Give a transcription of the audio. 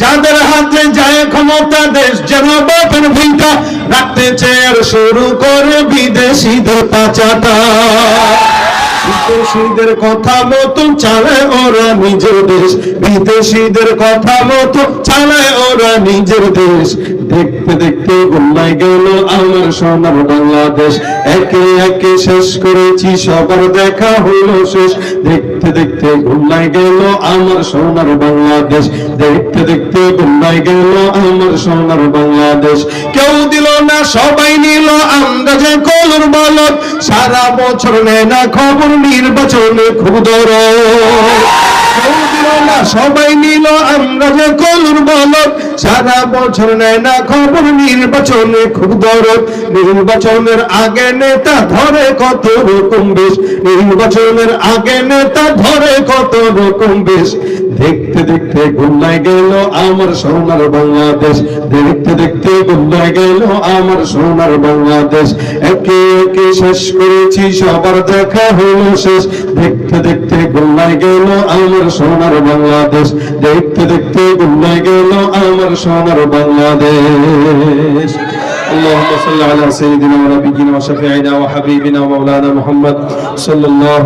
যাদের হাতে যায় ক্ষমতা, দেশ যেন বাপের ভিটা রাখতে চেয়ার শুরু করে বিদেশিদের পাচাটা বিদেশিদের কথা মতো চালায় ওরা নিজের দেশ, বিদেশিদের কথা মতো চালায় ওরা নিজের দেশ। দেখতে দেখতে গোল্লায় গেল আমার সোনার বাংলাদেশ। একে একে শেষ করেছি, সবার দেখা হলো শেষ। দেখতে দেখতে গোল্লায় গেল আমার সোনার বাংলাদেশ। দেখতে দেখতে গোল্লায় গেল আমার সোনার বাংলাদেশ। কেউ দিল না, সবাই নিল আন্দাজে কলর বলত সারা বছর নেয় না খবর নির্বাচনে খুব দর কেউ দিল না, সবাই নিল আমরা যে কলুর বলত সারা বছর নেয় না খবর, নির্বাচনে খুব দরদ। নির্বাচনের আগে নেতা ধরে কত রকম বেশ। নির্বাচনের আগে নেতা ধরে কত রকম বেশ। দেখতে দেখতে গুন্নায় গেল আমার সোনার বাংলাদেশ দেখতে দেখতে গুন্নায় গেল আমার সোনার বাংলাদেশ একে একে শেষ করেছি সবার দেখা হলো শেষ দেখতে দেখতে গুন্নায় গেল আমার সোনার বাংলাদেশ দেখতে দেখতে গুন্নায় গেল আমার সোনার বাংলাদেশ اللهم صل على سيدنا ونبينا وشفيعنا وحبيبنا ومولانا محمد صلى الله